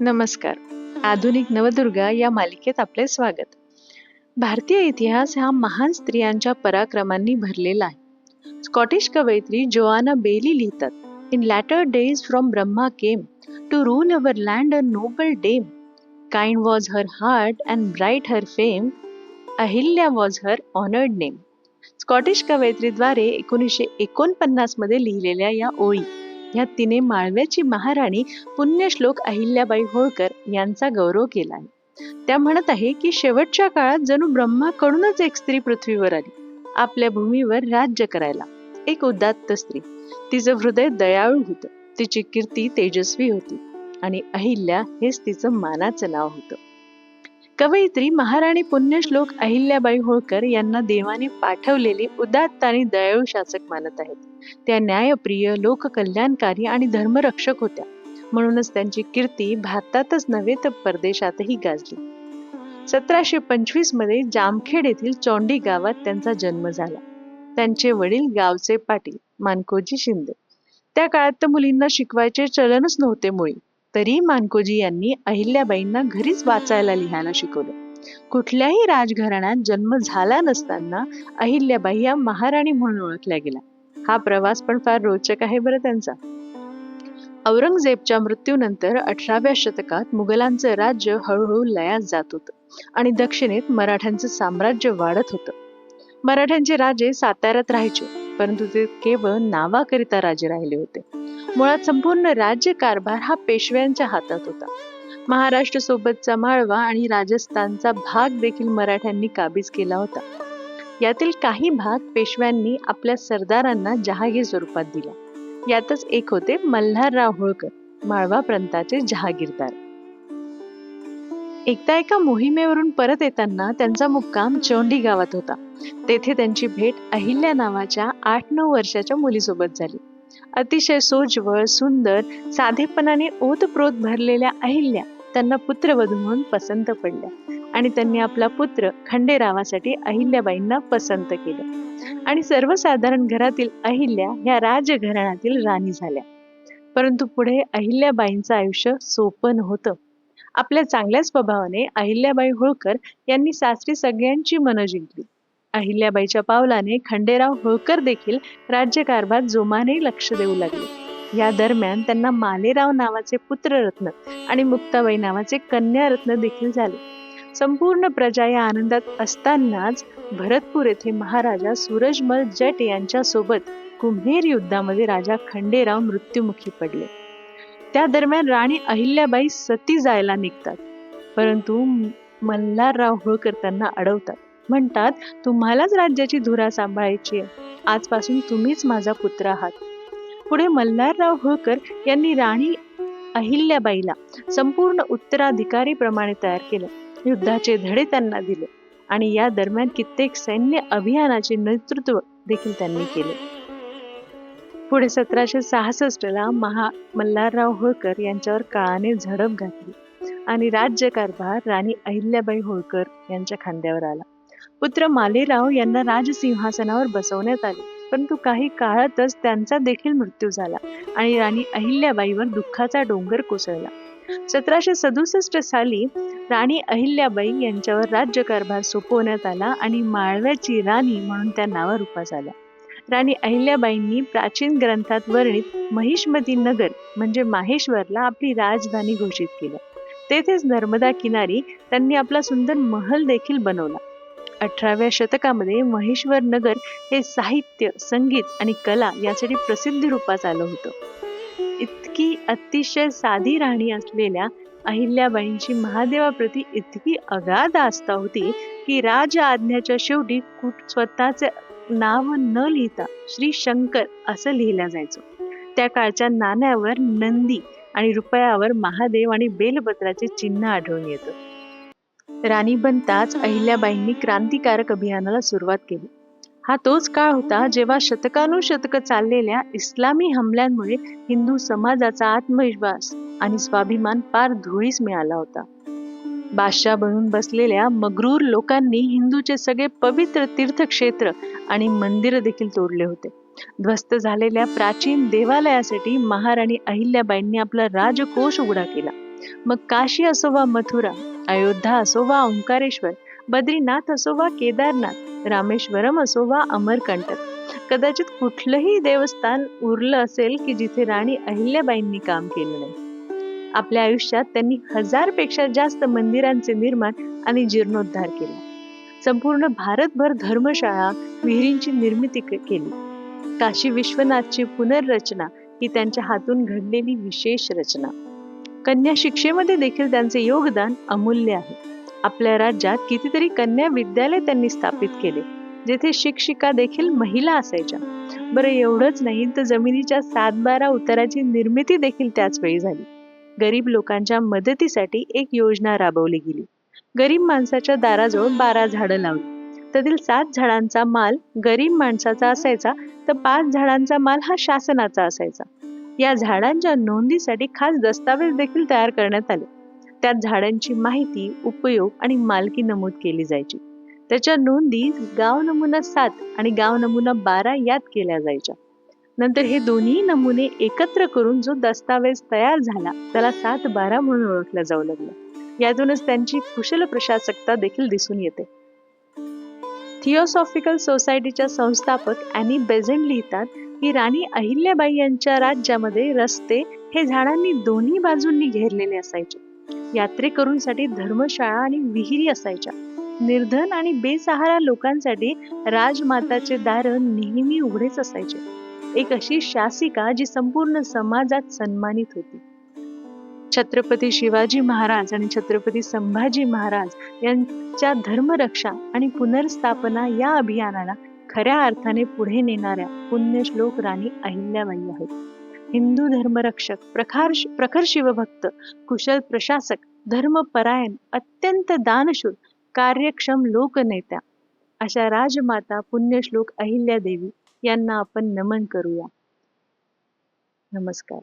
नमस्कार. आधुनिक नवदुर्गा या मालिकेत आपले स्वागत. भारतीय इतिहास हा महान स्त्रियांच्या पराक्रमांनी भरलेला आहे. स्कॉटिश कवयित्री जोआना बेली लिहितात in latter days from Brahma came to rule our land a noble dame kind was her heart and bright her fame Ahilya was her honoured name Scottish कवयित्रीद्वारे एकोणीसशे एकोणपन्नासमध्ये लिहिलेल्या या ओळी ह्या तिने माळव्याची महाराणी पुण्यश्लोक अहिल्याबाई होळकर यांचा गौरव केला आहे. त्या म्हणत आहे की शेवटच्या काळात जणू ब्रह्माकडूनच एक स्त्री पृथ्वीवर आली. आपल्या भूमीवर राज्य करायला. एक उदात्त स्त्री. तिचं हृदय दयाळू होतं. तिची कीर्ती तेजस्वी होती. आणि अहिल्या हेच तिचं मानाचं नाव होतं. कवयित्री महाराणी पुण्यश्लोक अहिल्याबाई होळकर यांना देवाने पाठवलेले उदात्त आणि दयाळू शासक मानत आहेत. त्या न्यायप्रिय लोककल्याणकारी आणि धर्मरक्षक होत्या. म्हणूनच त्यांची कीर्ती भारतातच नव्हे तर परदेशातही गाजली. सतराशे पंचवीसमध्ये जामखेड येथील चोंडी गावात त्यांचा जन्म झाला. त्यांचे वडील गावचे पाटील मानकोजी शिंदे. त्या काळात तर मुलींना शिकवायचे चलनच नव्हते मुळी. तरी मानकोजी यांनी अहिल्याबाईंना घरीच वाचायला लिहायला शिकवलं. कुठल्याही राजघराण्यात जन्म झाला नसताना अहिल्याबाई या महाराणी म्हणून ओळखल्या गेल्या. हा प्रवास पण फार रोचक आहे बरं त्यांचा. औरंगजेबच्या मृत्यूनंतर अठराव्या शतकात मुघलांचं राज्य हळूहळू लयास जात होतं आणि दक्षिणेत मराठ्यांचं साम्राज्य वाढत होतं. मराठ्यांचे राजे साताऱ्यात राहायचे. परंतु ते केवळ नावाकरिता राजे राहिले होते. मुळात संपूर्ण राज्य कारभार हा पेशव्यांच्या हातात होता. महाराष्ट्र सोबतचा माळवा आणि राजस्थानचा भाग देखील मराठ्यांनी काबीज केला होता. यातील काही भाग पेशव्यांनी आपल्या सरदारांना जहागीर स्वरूपात दिला. यातच एक होते मल्हारराव होळकर माळवा प्रांताचे जहागीरदार. एकदा एका मोहिमेवरून परत येताना त्यांचा मुक्काम चोंडी गावात होता. तेथे त्यांची भेट अहिल्या नावाच्या आठ नऊ वर्षाच्या मुलीसोबत झाली. अतिशय सोज्वळ सुंदर साधेपणाने ओतप्रोत भरलेल्या अहिल्या त्यांना पुत्रवधू म्हणून पसंत पडल्या आणि त्यांनी आपला पुत्र खंडेरावासाठी अहिल्याबाईंना पसंत केलं. आणि सर्वसाधारण घरातील अहिल्या ह्या राजघराण्यातील राणी झाल्या. परंतु पुढे अहिल्याबाईंचं आयुष्य सोपं नव्हतं. आपल्या चांगल्या स्वभावाने अहिल्याबाई होळकर यांनी सासरी सगळ्यांची मनं जिंकली. अहिल्याबाईच्या पावलाने खंडेराव होळकर देखील राज्यकारभार जोमाने लक्ष देऊ लागले. या दरम्यान त्यांना मालेराव नावाचे पुत्ररत्न आणि मुक्ताबाई नावाचे कन्यारत्न देखील झाले. संपूर्ण प्रजा या आनंदात असतानाच भरतपूर येथे महाराजा सूरजमल जट यांच्या सोबत कुम्हेर युद्धामध्ये राजा खंडेराव मृत्युमुखी पडले. त्या दरम्यान राणी अहिल्याबाई सती जायला निघतात परंतु मल्हारराव होळकर त्यांना अडवतात. म्हणतात तुम्हालाच राज्याची धुरा सांभाळायची आहे. आजपासून तुम्हीच माझा पुत्र आहात. पुढे मल्हारराव होळकर यांनी राणी अहिल्याबाईला संपूर्ण उत्तराधिकारी प्रमाणे तयार केलं. युद्धाचे धडे त्यांना दिले आणि या दरम्यान कित्येक सैन्य अभियानाचे नेतृत्व देखील त्यांनी केले. पुढे सतराशे सहासष्ट ला महा मल्हारराव होळकर यांच्यावर काळाने झडप घातली आणि राज्यकारभार राणी अहिल्याबाई होळकर यांच्या खांद्यावर आला. पुत्र मालेराव यांना राजसिंहासनावर बसवण्यात आले. परंतु काही काळातच त्यांचा देखील मृत्यू झाला आणि राणी अहिल्याबाईवर दुःखाचा डोंगर कोसळला. सतराशे सदुसष्ट साली राणी अहिल्याबाई यांच्यावर राज्यकारभार सोपवण्यात आला आणि माळव्याची राणी म्हणून त्या नावा रूपास आल्या राणी अहिल्याबाईंनी प्राचीन ग्रंथात वर्णित महिष्मती नगर म्हणजे माहेश्वरला आपली राजधानी घोषित केली. तेथेच नर्मदा किनारी त्यांनी आपला सुंदर महल देखील बनवला. अठराव्या शतकामध्ये महेश्वर नगर हे साहित्य संगीत आणि कला यासाठी प्रसिद्ध रूपास आलं होतं. इतकी अतिशय साधी राणी असलेल्या अहिल्याबाईंची महादेवाप्रती इतकी अगाध आस्था होती की राज आज्ञाच्या शेवटी कुठ स्वतःचे नाव न लिहिता श्री शंकर असं लिहिलं जायचं. त्या काळच्या नाण्यावर नंदी आणि रुपयावर महादेव आणि बेलपत्राचे चिन्ह आढळून येतं. राणी बनताच अहिल्याबाईंनी क्रांतिकारक अभियानाला सुरुवात केली. हा तोच काळ होता जेव्हा शतकानुशतक चाललेल्या इस्लामी हमल्यांमुळे हिंदू समाजाचा आत्मविश्वास आणि स्वाभिमान पार धुळीस मिळाला होता. बादशाह बनून बसलेल्या मगरूर लोकांनी हिंदूचे सगळे पवित्र तीर्थक्षेत्र आणि मंदिर देखील तोडले होते. ध्वस्त झालेल्या प्राचीन देवालयासाठी महाराणी अहिल्याबाईंनी आपला राजकोष उघडा केला. मग काशी असो वा मथुरा अयोध्या असो वा ओंकारेश्वर बद्रीनाथ असो वा केदारनाथ रामेश्वरम असो वा अमरकंटक. कदाचित कुठलंही देवस्थान उरलं असेल की जिथे राणी अहिल्याबाईंनी काम केलं नाही. आपल्या आयुष्यात त्यांनी हजारपेक्षा जास्त मंदिरांचे निर्माण आणि जीर्णोद्धार केला. संपूर्ण भारतभर धर्मशाळा विहिरींची निर्मिती केली. काशी विश्वनाथची पुनर्रचना ही त्यांच्या हातून घडलेली विशेष रचना. कन्या शिक्षेमध्ये देखील त्यांचे योगदान अमूल्य आहे. आपल्या राज्यात कितीतरी कन्या विद्यालय त्यांनी स्थापित केले जेथे शिक्षिका देखील महिला असायच्या. बरं एवढंच नाही तर जमिनीच्या सातबारा उताराची निर्मिती देखील त्याच वेळी झाली. गरीब लोकांच्या मदतीसाठी एक योजना राबवली गेली. गरीब माणसाच्या दाराजवळ बारा झाडं लावली. त्यातील सात झाडांचा माल गरीब माणसाचा असायचा तर पाच झाडांचा माल हा शासनाचा असायचा. या झाडांच्या नोंदीसाठी खास दस्तावेज देखील तयार करण्यात आले. त्यात झाडांची माहिती उपयोग आणि मालकी नमूद केली जायची. त्याच्या नोंदी गाव नमुना सात आणि गाव नमुना बारा यात केल्या जायच्या. नंतर हे दोन्ही नमुने एकत्र करून जो दस्तावेज तयार झाला त्याला सात बारा म्हणून ओळखला जाऊ लागलं. यातूनच त्यांची कुशल प्रशासकता देखील दिसून येते. थिओसॉफिकल सोसायटीच्या संस्थापक अॅनी बेझंट लिहितात की राणी अहिल्याबाई यांच्या राज्यामध्ये रस्ते हे झाडांनी दोन्ही बाजूंनी घेरलेले असायचे. यात्रेकरूंसाठी धर्मशाळा आणि विहिरी असायच्या. निर्धन आणि बेसहारा लोकांसाठी राजमाताचे दार नेहमी उघडेच असायचे. एक अशी शासिका जी संपूर्ण समाजात सन्मानित होती. छत्रपती शिवाजी महाराज आणि छत्रपती संभाजी महाराज यांच्या धर्मरक्षा आणि पुनर्स्थापना या अभियानाला खऱ्या अर्थाने पुढे नेणाऱ्या पुण्यश्लोक राणी अहिल्याबाई आहेत. हिंदू धर्मरक्षक प्रखर प्रखर शिवभक्त कुशल प्रशासक धर्मपरायण अत्यंत दानशूर कार्यक्षम लोकनेत्या अशा राजमाता पुण्यश्लोक अहिल्यादेवी यांना आपण नमन करूया. नमस्कार.